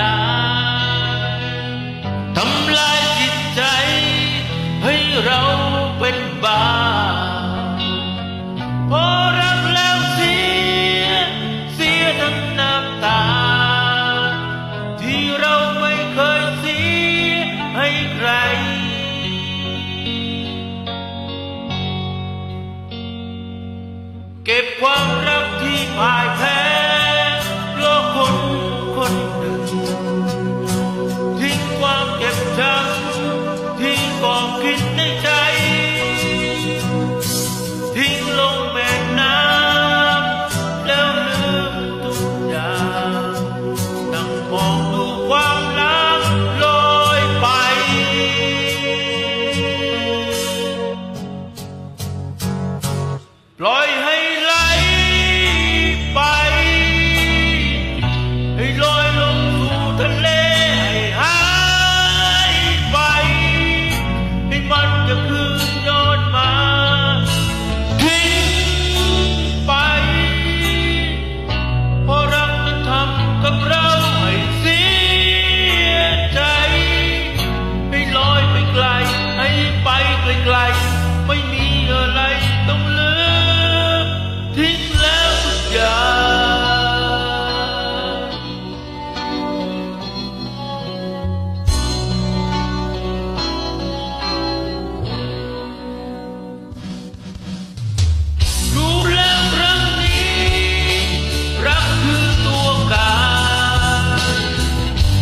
ลาทำลายจิตใจ ให้เราเป็นบาพอรักแล้วเสีย เสียทั้งน้ำตา ที่เราไม่เคยเสียให้ใคร เก็บความ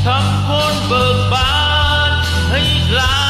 ทำคนเบิกบานให้กลา